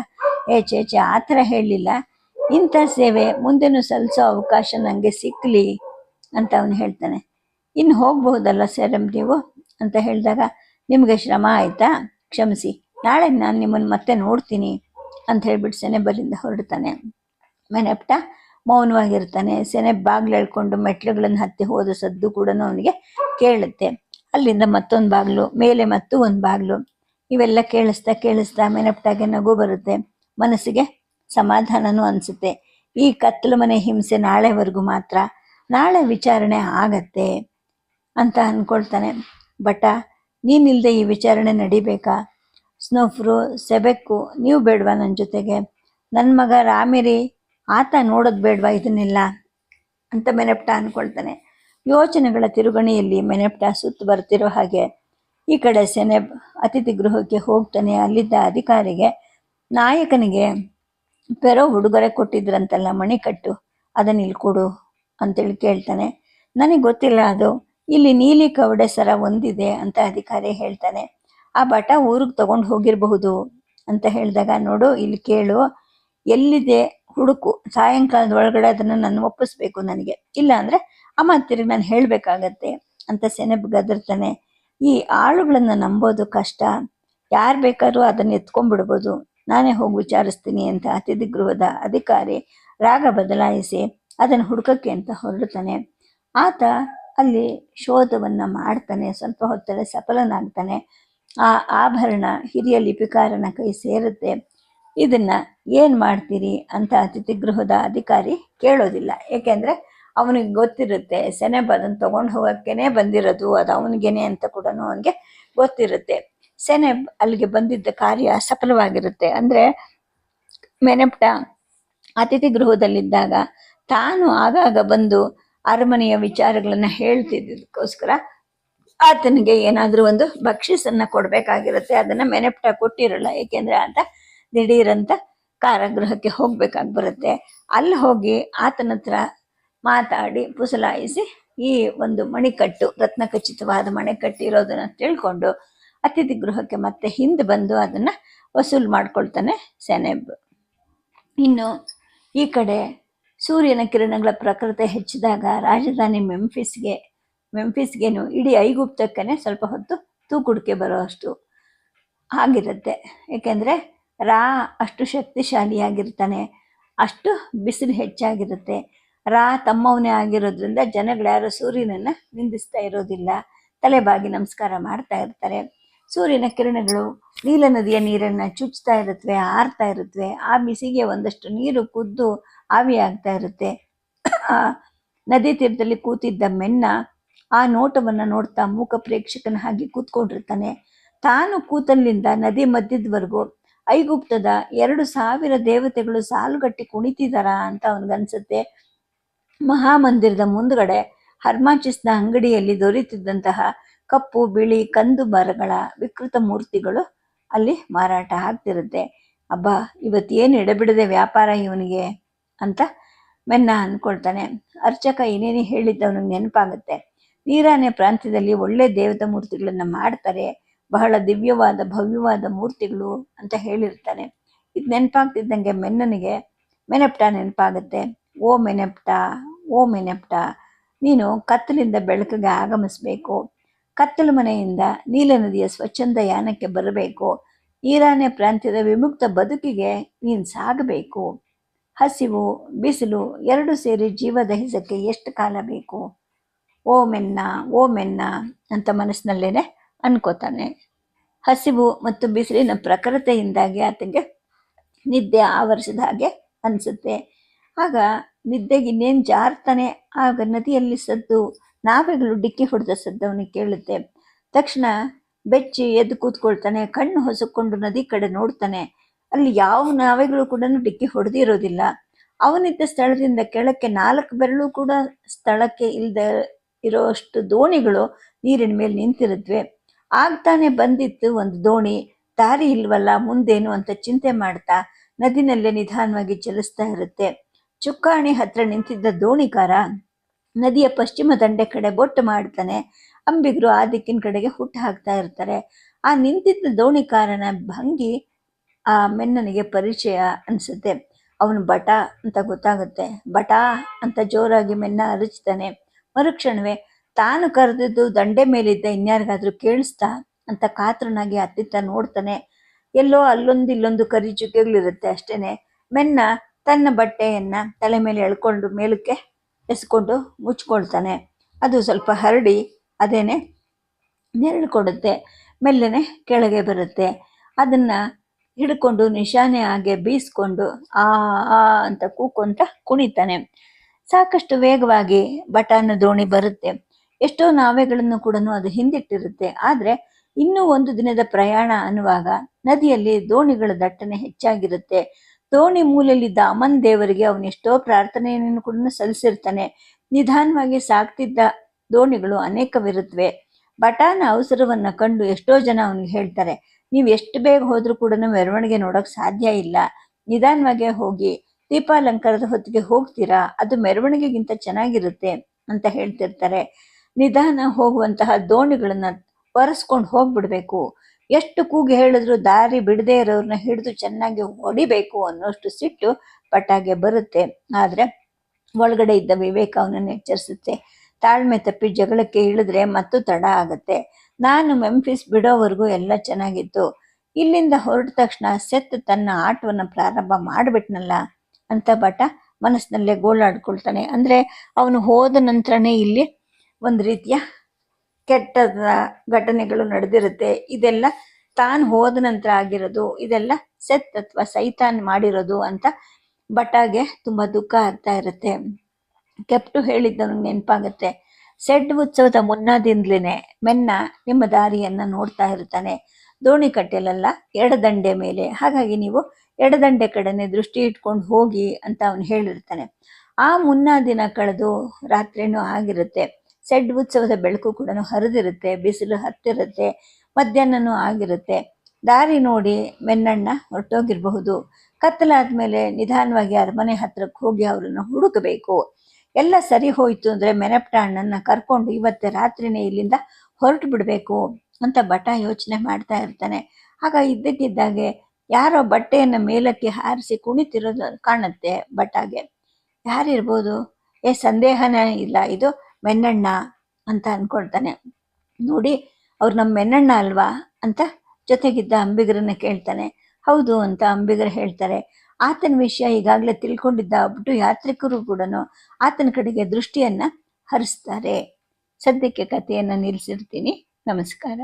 ಏಚ್ ಚೇ ಆ ಥರ ಹೇಳಲಿಲ್ಲ ಇಂಥ ಸೇವೆ ಮುಂದೆನೂ ಸಲ್ಲಿಸೋ ಅವಕಾಶ ನನಗೆ ಸಿಕ್ಕಲಿ ಅಂತ ಅವನು ಹೇಳ್ತಾನೆ. ಇನ್ನು ಹೋಗ್ಬಹುದಲ್ಲ ಸರ್ ನೀವು? ಅಂತ ಹೇಳಿದಾಗ, ನಿಮಗೆ ಶ್ರಮ ಆಯಿತಾ? ಕ್ಷಮಿಸಿ, ನಾಳೆ ನಾನು ನಿಮ್ಮನ್ನು ಮತ್ತೆ ನೋಡ್ತೀನಿ ಅಂತ ಹೇಳ್ಬಿಟ್ಟು ಸೆನೆಬಲ್ಲಿಂದ ಹೊರಡ್ತಾನೆ. ಮೆನಪ್ಟ ಮೌನವಾಗಿರ್ತಾನೆ. ಸೆನೆ ಬಾಗ್ಲು ಎಳ್ಕೊಂಡು ಮೆಟ್ಲುಗಳನ್ನು ಹತ್ತಿ ಹೋದ ಸದ್ದು ಕೂಡ ಅವನಿಗೆ ಕೇಳುತ್ತೆ. ಅಲ್ಲಿಂದ ಮತ್ತೊಂದು ಬಾಗಿಲು, ಮೇಲೆ ಮತ್ತು ಒಂದು ಬಾಗಿಲು. ಇವೆಲ್ಲ ಕೇಳಿಸ್ತಾ ಕೇಳಿಸ್ತಾ ಮೆನಪ್ಟಾಗೆ ನಗು ಬರುತ್ತೆ, ಮನಸ್ಸಿಗೆ ಸಮಾಧಾನನೂ ಅನಿಸುತ್ತೆ. ಈ ಕತ್ತಲು ಮನೆ ಹಿಂಸೆ ನಾಳೆವರೆಗೂ ಮಾತ್ರ, ನಾಳೆ ವಿಚಾರಣೆ ಆಗತ್ತೆ ಅಂತ ಅಂದ್ಕೊಳ್ತಾನೆ ಬಟ ನೀನಿಲ್ಲದೆ ಈ ವಿಚಾರಣೆ ನಡಿಬೇಕಾ? ಸ್ನೋಫ್ರು, ಸೆಬೆಕ್ಕು, ನೀವು ಬೇಡವಾ ನನ್ನ ಜೊತೆಗೆ? ನನ್ನ ಮಗ ರಾಮಿರಿ, ಆತ ನೋಡೋದು ಬೇಡವಾ ಇದನ್ನೆಲ್ಲ? ಅಂತ ಮೆನಪ್ಟ ಅಂದ್ಕೊಳ್ತಾನೆ ಯೋಚನೆಗಳ ತಿರುಗಣಿಯಲ್ಲಿ ಮೆನೆಪ್ಟ ಸುತ್ತು ಬರ್ತಿರೋ ಹಾಗೆ, ಈ ಕಡೆ ಸೆನೆಬ್ ಅತಿಥಿ ಗೃಹಕ್ಕೆ ಹೋಗ್ತಾನೆ. ಅಲ್ಲಿದ್ದ ಅಧಿಕಾರಿಗೆ ನಾಯಕನಿಗೆ ಪೆರೋ ಉಡುಗೊರೆ ಕೊಟ್ಟಿದ್ರಂತಲ್ಲ, ಮಣಿಕಟ್ಟು, ಅದನ್ನ ಇಲ್ಲಿ ಕೊಡು ಅಂತೇಳಿ ಕೇಳ್ತಾನೆ. ನನಗೆ ಗೊತ್ತಿಲ್ಲ ಅದು. ಇಲ್ಲಿ ನೀಲಿ ಕವಡೆ ಸರ ಒಂದಿದೆ ಅಂತ ಅಧಿಕಾರಿ ಹೇಳ್ತಾನೆ. ಆ ಬಟ ಊರಿಗೆ ತಗೊಂಡು ಹೋಗಿರಬಹುದು ಅಂತ ಹೇಳಿದಾಗ, ನೋಡು, ಇಲ್ಲಿ ಕೇಳು. ಎಲ್ಲಿದೆ ಹುಡುಕು? ಸಾಯಂಕಾಲದ ಒಳಗಡೆ ಅದನ್ನು ನಾನು ಒಪ್ಪಿಸ್ಬೇಕು ನನಗೆ. ಇಲ್ಲ ಅಂದ್ರೆ ಅಮ್ಮ ತಿರುಗಿ ನಾನು ಹೇಳಬೇಕಾಗತ್ತೆ, ಅಂತ ಸೆನೆಬ್ ಗದರ್ತಾನೆ. ಈ ಆಳುಗಳನ್ನು ನಂಬೋದು ಕಷ್ಟ. ಯಾರು ಬೇಕಾದ್ರೂ ಅದನ್ನು ಎತ್ಕೊಂಡ್ಬಿಡ್ಬೋದು. ನಾನೇ ಹೋಗಿ ವಿಚಾರಿಸ್ತೀನಿ ಅಂತ ಅತಿಥಿ ಗೃಹದ ಅಧಿಕಾರಿ ರಾಗ ಬದಲಾಯಿಸಿ ಅದನ್ನು ಹುಡುಕಕ್ಕೆ ಅಂತ ಹೊರಡ್ತಾನೆ. ಆತ ಅಲ್ಲಿ ಶೋಧವನ್ನು ಮಾಡ್ತಾನೆ, ಸ್ವಲ್ಪ ಹೊತ್ತಲ್ಲಿ ಸಫಲನಾಗ್ತಾನೆ. ಆ ಆಭರಣ ಹಿರಿಯ ಲಿಪಿಕಾರನ ಕೈ ಸೇರುತ್ತೆ. ಇದನ್ನು ಏನು ಮಾಡ್ತೀರಿ? ಅಂತ ಅತಿಥಿ ಗೃಹದ ಅಧಿಕಾರಿ ಕೇಳೋದಿಲ್ಲ. ಏಕೆಂದ್ರೆ ಅವನಿಗೆ ಗೊತ್ತಿರುತ್ತೆ ಸೆನೆಬ್ ಅದನ್ನು ತಗೊಂಡು ಹೋಗಕ್ಕೇನೆ ಬಂದಿರೋದು, ಅದು ಅವನಿಗೇನೆ ಅಂತ ಕೂಡ ಅವನಿಗೆ ಗೊತ್ತಿರುತ್ತೆ. ಸೆನೆಬ್ ಅಲ್ಲಿಗೆ ಬಂದಿದ್ದ ಕಾರ್ಯ ಸಫಲವಾಗಿರುತ್ತೆ. ಅಂದ್ರೆ ಮೆನೆಪ್ಟ ಅತಿಥಿ ಗೃಹದಲ್ಲಿದ್ದಾಗ ತಾನು ಆಗಾಗ ಬಂದು ಅರಮನೆಯ ವಿಚಾರಗಳನ್ನ ಹೇಳ್ತಿದ್ದಕ್ಕೋಸ್ಕರ ಆತನಿಗೆ ಏನಾದರೂ ಒಂದು ಭಕ್ಷಿಸನ್ನ ಕೊಡ್ಬೇಕಾಗಿರುತ್ತೆ. ಅದನ್ನ ಮೆನೆಪ್ಟ ಕೊಟ್ಟಿರಲ್ಲ, ಏಕೆಂದ್ರೆ ಆತ ದಿಢೀರಂತ ಕಾರಾಗೃಹಕ್ಕೆ ಹೋಗ್ಬೇಕಾಗಿ ಬರುತ್ತೆ. ಅಲ್ಲಿ ಹೋಗಿ ಆತನ ಹತ್ರ ಮಾತಾಡಿ ಪುಸಲಾಯಿಸಿ ಈ ಒಂದು ಮಣಿಕಟ್ಟು, ರತ್ನಖಚಿತವಾದ ಮಣಿಕಟ್ಟು ಇರೋದನ್ನು ತಿಳ್ಕೊಂಡು ಅತಿಥಿ ಗೃಹಕ್ಕೆ ಮತ್ತೆ ಹಿಂದೆ ಬಂದು ಅದನ್ನ ವಸೂಲು ಮಾಡ್ಕೊಳ್ತಾನೆ ಸೆನೆಬ್. ಇನ್ನು ಈ ಕಡೆ ಸೂರ್ಯನ ಕಿರಣಗಳ ಪ್ರಕೃತಿ ಹೆಚ್ಚಿದಾಗ ರಾಜಧಾನಿ ಮೆಂಫಿಸ್ಗೆ, ಮೆಂಫಿಸ್ಗೇನು ಇಡೀ ಐಗುಪ್ತಕ್ಕೇ ಸ್ವಲ್ಪ ಹೊತ್ತು ತೂಕುಡಿಕೆ ಬರೋಷ್ಟು ಆಗಿರುತ್ತೆ. ಏಕೆಂದರೆ ರಾ ಅಷ್ಟು ಶಕ್ತಿಶಾಲಿಯಾಗಿರ್ತಾನೆ, ಅಷ್ಟು ಬಿಸಿಲು ಹೆಚ್ಚಾಗಿರುತ್ತೆ. ರಾ ತಮ್ಮವನೇ ಆಗಿರೋದ್ರಿಂದ ಜನಗಳ್ಯಾರು ಸೂರ್ಯನನ್ನು ನಿಂದಿಸ್ತಾ ಇರೋದಿಲ್ಲ. ತಲೆಬಾಗಿ ನಮಸ್ಕಾರ ಮಾಡ್ತಾ ಇರ್ತಾರೆ. ಸೂರ್ಯನ ಕಿರಣಗಳು ನೀಲ ನದಿಯ ನೀರನ್ನು ಚುಚ್ತಾ ಇರುತ್ತವೆ ಆರ್ತಾ ಇರುತ್ತವೆ ಆ ಬಿಸಿಗೆ ಒಂದಷ್ಟು ನೀರು ಕುದ್ದು ಆವಿಯಾಗ್ತಾ ಇರುತ್ತೆ. ಆ ನದಿ ತೀರದಲ್ಲಿ ಕೂತಿದ್ದ ಮೆನ್ನ ಆ ನೋಟವನ್ನು ನೋಡ್ತಾ ಮೂಕ ಪ್ರೇಕ್ಷಕನ ಹಾಗೆ ಕೂತ್ಕೊಂಡಿರ್ತಾನೆ. ತಾನು ಕೂತಲ್ಲಿಂದ ನದಿ ಮಧ್ಯದವರೆಗೂ ಐಗುಪ್ತದ ಎರಡು ಸಾವಿರ ದೇವತೆಗಳು ಸಾಲುಗಟ್ಟಿ ಕುಣಿತಿದಾರ ಅಂತ ಅವನಿಗನ್ಸುತ್ತೆ. ಮಹಾಮಂದಿರದ ಮುಂದುಗಡೆ ಹರ್ಮಾಚಿಸ್ನ ಅಂಗಡಿಯಲ್ಲಿ ದೊರೆತಿದ್ದಂತಹ ಕಪ್ಪು, ಬಿಳಿ, ಕಂದು ಮರಗಳ ವಿಕೃತ ಮೂರ್ತಿಗಳು ಅಲ್ಲಿ ಮಾರಾಟ ಆಗ್ತಿರುತ್ತೆ. ಅಬ್ಬಾ, ಇವತ್ತೇನು ಎಡಬಿಡದೆ ವ್ಯಾಪಾರ ಇವನಿಗೆ ಅಂತ ಮೆನ್ನ ಅಂದ್ಕೊಳ್ತಾನೆ ಅರ್ಚಕ ಏನೇನು ಹೇಳಿದ್ದ ಅವನಿಗೆ ನೆನಪಾಗುತ್ತೆ. ನೀರಾನೆ ಪ್ರಾಂತ್ಯದಲ್ಲಿ ಒಳ್ಳೆ ದೇವತಾ ಮೂರ್ತಿಗಳನ್ನು ಮಾಡ್ತಾರೆ. ಬಹಳ ದಿವ್ಯವಾದ, ಭವ್ಯವಾದ ಮೂರ್ತಿಗಳು ಅಂತ ಹೇಳಿರ್ತಾನೆ. ಇದು ನೆನಪಾಗ್ತಿದ್ದಂಗೆ ಮೆನ್ನನಿಗೆ ಮೆನಪ್ಟ ನೆನಪಾಗುತ್ತೆ. ಓ ಮೆನೆಪ್ಟ ಓ ಮೆನೆಪ್ಟ ನೀನು ಕತ್ತಲಿಂದ ಬೆಳಕಿಗೆ ಆಗಮಿಸಬೇಕು. ಕತ್ತಲು ಮನೆಯಿಂದ ನೀಲ ನದಿಯ ಸ್ವಚ್ಛಂದ ಯಾನಕ್ಕೆ ಬರಬೇಕು. ಈರಾನ್ಯ ಪ್ರಾಂತ್ಯದ ವಿಮುಕ್ತ ಬದುಕಿಗೆ ನೀನು ಸಾಗಬೇಕು. ಹಸಿವು, ಬಿಸಿಲು ಎರಡು ಸೇರಿ ಜೀವ ದಹಿಸಕ್ಕೆ ಎಷ್ಟು ಕಾಲ ಬೇಕು? ಓ ಮೆನ್ನ ಓ ಮೆನ್ನ ಅಂತ ಮನಸ್ಸಿನಲ್ಲೇನೆ ಅನ್ಕೋತಾನೆ. ಹಸಿವು ಮತ್ತು ಬಿಸಿಲಿನ ಪ್ರಖರತೆಯಿಂದಾಗಿ ಆತಗೆ ನಿದ್ದೆ ಆವರಿಸಿದ ಹಾಗೆ ಅನಿಸುತ್ತೆ. ಆಗ ನಿದ್ದೆಗೆ ಇನ್ನೇನು ಜಾರ್ತಾನೆ? ಆಗ ನದಿಯಲ್ಲಿ ಸದ್ದು ನಾವೆಗಳು ಡಿಕ್ಕಿ ಹೊಡೆದ ಸದ್ದು ಅವನಿಗೆ ಕೇಳುತ್ತೆ ತಕ್ಷಣ ಬೆಚ್ಚಿ ಎದ್ದು ಕೂತ್ಕೊಳ್ತಾನೆ, ಕಣ್ಣು ಹೊಸಕೊಂಡು ನದಿ ಕಡೆ ನೋಡ್ತಾನೆ. ಅಲ್ಲಿ ಯಾವ ನಾವೆಗಳು ಕೂಡ ಡಿಕ್ಕಿ ಹೊಡೆದಿರೋದಿಲ್ಲ. ಅವನಿದ್ದ ಸ್ಥಳದಿಂದ ಕೆಳಕ್ಕೆ ನಾಲ್ಕು ಬೆರಳು ಕೂಡ ಸ್ಥಳಕ್ಕೆ ಇಲ್ಲದೆ ಇರೋಷ್ಟು ದೋಣಿಗಳು ನೀರಿನ ಮೇಲೆ ನಿಂತಿರುತ್ತವೆ ಆಗ್ತಾನೆ ಬಂದಿತ್ತು ಒಂದು ದೋಣಿ. ದಾರಿ ಇಲ್ವಲ್ಲ, ಮುಂದೇನು ಅಂತ ಚಿಂತೆ ಮಾಡ್ತಾ ನದಿನಲ್ಲೇ ನಿಧಾನವಾಗಿ ಚಲಿಸ್ತಾ ಇರುತ್ತೆ. ಚುಕ್ಕಾಣಿ ಹತ್ರ ನಿಂತಿದ್ದ ದೋಣಿಕಾರ ನದಿಯ ಪಶ್ಚಿಮ ದಂಡೆ ಕಡೆ ಬೊಟ್ಟು ಮಾಡ್ತಾನೆ. ಅಂಬಿಗರು ಆ ದಿಕ್ಕಿನ ಕಡೆಗೆ ಹುಟ್ಟು ಹಾಕ್ತಾ ಇರ್ತಾರೆ. ಆ ನಿಂತಿದ್ದ ದೋಣಿಕಾರನ ಭಂಗಿ ಆ ಮೆನ್ನನಿಗೆ ಪರಿಚಯ ಅನಿಸುತ್ತೆ. ಅವನು ಬಟ ಅಂತ ಗೊತ್ತಾಗುತ್ತೆ. ಬಟ ಅಂತ ಜೋರಾಗಿ ಮೆನ್ನ ಅರಚ್ತಾನೆ ಮರುಕ್ಷಣವೇ ತಾನು ಕರೆದಿದ್ದು ದಂಡೆ ಮೇಲಿದ್ದ ಇನ್ಯಾರಿಗಾದ್ರೂ ಕೇಳಿಸ್ತಾ ಅಂತ ಕಾತ್ರನಾಗಿ ಅತ್ತಿತ್ತ ನೋಡ್ತಾನೆ. ಎಲ್ಲೋ ಅಲ್ಲೊಂದು ಇಲ್ಲೊಂದು ಕರಿ ಚುಕ್ಕೆಗಳಿರುತ್ತೆ ಅಷ್ಟೇನೆ. ಮೆನ್ನ ತನ್ನ ಬಟ್ಟೆಯನ್ನ ತಲೆ ಮೇಲೆ ಎಳ್ಕೊಂಡು ಮೇಲಕ್ಕೆ ಎಸ್ಕೊಂಡು ಮುಚ್ಕೊಳ್ತಾನೆ. ಅದು ಸ್ವಲ್ಪ ಹರಡಿ ಅದೇನೆ ನೆರಳು ಕೊಡುತ್ತೆ, ಮೆಲ್ಲನೆ ಕೆಳಗೆ ಬರುತ್ತೆ. ಅದನ್ನ ಹಿಡ್ಕೊಂಡು ನಿಶಾನೆ ಹಾಗೆ ಬೀಸ್ಕೊಂಡು ಆ ಆ ಅಂತ ಕೂಕೊಂತ ಕುಣಿತಾನೆ. ಸಾಕಷ್ಟು ವೇಗವಾಗಿ ಬಟಾನ ದೋಣಿ ಬರುತ್ತೆ. ಎಷ್ಟೋ ನಾವೆಗಳನ್ನು ಕೂಡ ಅದು ಹಿಂದಿಟ್ಟಿರುತ್ತೆ. ಆದರೆ ಇನ್ನೂ ಒಂದು ದಿನದ ಪ್ರಯಾಣ ಅನ್ನುವಾಗ ನದಿಯಲ್ಲಿ ದೋಣಿಗಳ ದಟ್ಟಣೆ ಹೆಚ್ಚಾಗಿರುತ್ತೆ. ದೋಣಿ ಮೂಲೆಯಲ್ಲಿದ್ದ ಅಮನ್ ದೇವರಿಗೆ ಅವನೆಷ್ಟೋ ಪ್ರಾರ್ಥನೆಯನ್ನು ಕೂಡ ಸಲ್ಲಿಸಿರ್ತಾನೆ. ನಿಧಾನವಾಗಿ ಸಾಕ್ತಿದ್ದ ದೋಣಿಗಳು ಅನೇಕವಿರುತ್ತವೆ. ಬಟಾನ ಅವಸರವನ್ನ ಕಂಡು ಎಷ್ಟೋ ಜನ ಅವನಿಗೆ ಹೇಳ್ತಾರೆ, ನೀವು ಎಷ್ಟು ಬೇಗ ಹೋದ್ರೂ ಕೂಡ ಮೆರವಣಿಗೆ ನೋಡೋಕೆ ಸಾಧ್ಯ ಇಲ್ಲ. ನಿಧಾನವಾಗೇ ಹೋಗಿ. ದೀಪಾಲಂಕಾರದ ಹೊತ್ತಿಗೆ ಹೋಗ್ತೀರಾ? ಅದು ಮೆರವಣಿಗೆಗಿಂತ ಚೆನ್ನಾಗಿರುತ್ತೆ ಅಂತ ಹೇಳ್ತಿರ್ತಾರೆ. ನಿಧಾನ ಹೋಗುವಂತಹ ದೋಣಿಗಳನ್ನ ಒರೆಸ್ಕೊಂಡು ಹೋಗ್ಬಿಡ್ಬೇಕು. ಎಷ್ಟು ಕೂಗಿ ಹೇಳಿದ್ರು ದಾರಿ ಬಿಡದೇ ಇರೋರನ್ನ ಹಿಡಿದು ಚೆನ್ನಾಗಿ ಹೊಡಿಬೇಕು ಅನ್ನೋಷ್ಟು ಸಿಟ್ಟು ಪಟಾಗೆ ಬರುತ್ತೆ. ಆದರೆ ಒಳಗಡೆ ಇದ್ದ ವಿವೇಕ ಅವನನ್ನು ಎಚ್ಚರಿಸುತ್ತೆ. ತಾಳ್ಮೆ ತಪ್ಪಿ ಜಗಳಕ್ಕೆ ಇಳಿದ್ರೆ ಮತ್ತು ತಡ ಆಗುತ್ತೆ. ನಾನು ಮೆಂಫಿಸ್ ಬಿಡೋವರೆಗೂ ಎಲ್ಲ ಚೆನ್ನಾಗಿತ್ತು. ಇಲ್ಲಿಂದ ಹೊರಟ ತಕ್ಷಣ ಸೆತ್ ತನ್ನ ಆಟವನ್ನು ಪ್ರಾರಂಭ ಮಾಡಿಬಿಟ್ನಲ್ಲ? ಅಂತ ಬಟ ಮನಸ್ಸಿನಲ್ಲೇ ಗೋಳಾಡ್ಕೊಳ್ತಾನೆ. ಅಂದ್ರೆ ಅವನು ಹೋದ ನಂತರನೇ ಇಲ್ಲಿ ಒಂದು ರೀತಿಯ ಕೆಟ್ಟದ ಘಟನೆಗಳು ನಡೆದಿರುತ್ತೆ. ಇದೆಲ್ಲ ತಾನು ಹೋದ ನಂತರ ಆಗಿರೋದು, ಇದೆಲ್ಲ ಸೆತ್ ಅಥವಾ ಸೈತಾನ್ ಮಾಡಿರೋದು ಅಂತ ಬಟಾಗೆ ತುಂಬಾ ದುಃಖ ಆಗ್ತಾ ಇರುತ್ತೆ. ಕೆಪ್ಟು ಹೇಳಿದ್ದವನಿಗೆ ನೆನಪಾಗುತ್ತೆ. ಸೆಡ್ ಉತ್ಸವದ ಮುನ್ನಾದಿಂದಲೇ ಮೆನ್ನ ನಿಮ್ಮ ದಾರಿಯನ್ನ ನೋಡ್ತಾ ಇರ್ತಾನೆ. ದೋಣಿ ಕಟ್ಟೆಲೆಲ್ಲ ಎಡದಂಡೆ ಮೇಲೆ. ಹಾಗಾಗಿ ನೀವು ಎಡದಂಡೆ ಕಡೆನೆ ದೃಷ್ಟಿ ಇಟ್ಕೊಂಡು ಹೋಗಿ ಅಂತ ಅವನು ಹೇಳಿರ್ತಾನೆ. ಆ ಮುನ್ನ ದಿನ ಕಳೆದು ರಾತ್ರಿನೂ ಆಗಿರುತ್ತೆ. ಸೆಡ್ ಉತ್ಸವದ ಬೆಳಕು ಕೂಡ ಹರಿದಿರುತ್ತೆ, ಬಿಸಿಲು ಹತ್ತಿರುತ್ತೆ, ಮಧ್ಯಾಹ್ನನೂ ಆಗಿರುತ್ತೆ. ದಾರಿ ನೋಡಿ ಮೆನ್ನಣ್ಣ ಹೊರಟೋಗಿರಬಹುದು. ಕತ್ತಲಾದ್ಮೇಲೆ ನಿಧಾನವಾಗಿ ಅರಮನೆ ಹತ್ರಕ್ಕೆ ಹೋಗಿ ಅವರನ್ನು ಹುಡುಕಬೇಕು. ಎಲ್ಲ ಸರಿ ಹೋಯಿತು ಅಂದ್ರೆ ಮೆನಪ್ಟ ಅಣ್ಣನ ಕರ್ಕೊಂಡು ಇವತ್ತೆ ರಾತ್ರಿನೇ ಇಲ್ಲಿಂದ ಹೊರಟು ಬಿಡಬೇಕು ಅಂತ ಬಟ ಯೋಚನೆ ಮಾಡ್ತಾ ಇರ್ತಾನೆ. ಆಗ ಇದ್ದಕ್ಕಿದ್ದಾಗೆ ಯಾರೋ ಬಟ್ಟೆಯನ್ನ ಮೇಲಕ್ಕೆ ಹಾರಿಸಿ ಕುಣಿತಿರೋದು ಕಾಣುತ್ತೆ ಬಟಾಗೆ ಯಾರಿರ್ಬೋದು? ಏ, ಸಂದೇಹನೇ ಇಲ್ಲ ಇದು. ಮೆನ್ನಣ್ಣ ಅಂತ ಅನ್ಕೊಳ್ತಾನೆ. ನೋಡಿ, ಅವ್ರು ನಮ್ಮ ಮೆನ್ನಣ್ಣ ಅಲ್ವಾ ಅಂತ ಜೊತೆಗಿದ್ದ ಅಂಬಿಗರನ್ನ ಕೇಳ್ತಾನೆ. ಹೌದು ಅಂತ ಅಂಬಿಗರು ಹೇಳ್ತಾರೆ. ಆತನ ವಿಷಯ ಈಗಾಗಲೇ ತಿಳ್ಕೊಂಡಿದ್ದ ಆಗ್ಬಿಟ್ಟು ಯಾತ್ರಿಕರು ಕೂಡ ಆತನ ಕಡೆಗೆ ದೃಷ್ಟಿಯನ್ನ ಹರಿಸ್ತಾರೆ. ಸದ್ಯಕ್ಕೆ ಕಥೆಯನ್ನು ನಿಲ್ಲಿಸಿರ್ತೀನಿ ನಮಸ್ಕಾರ.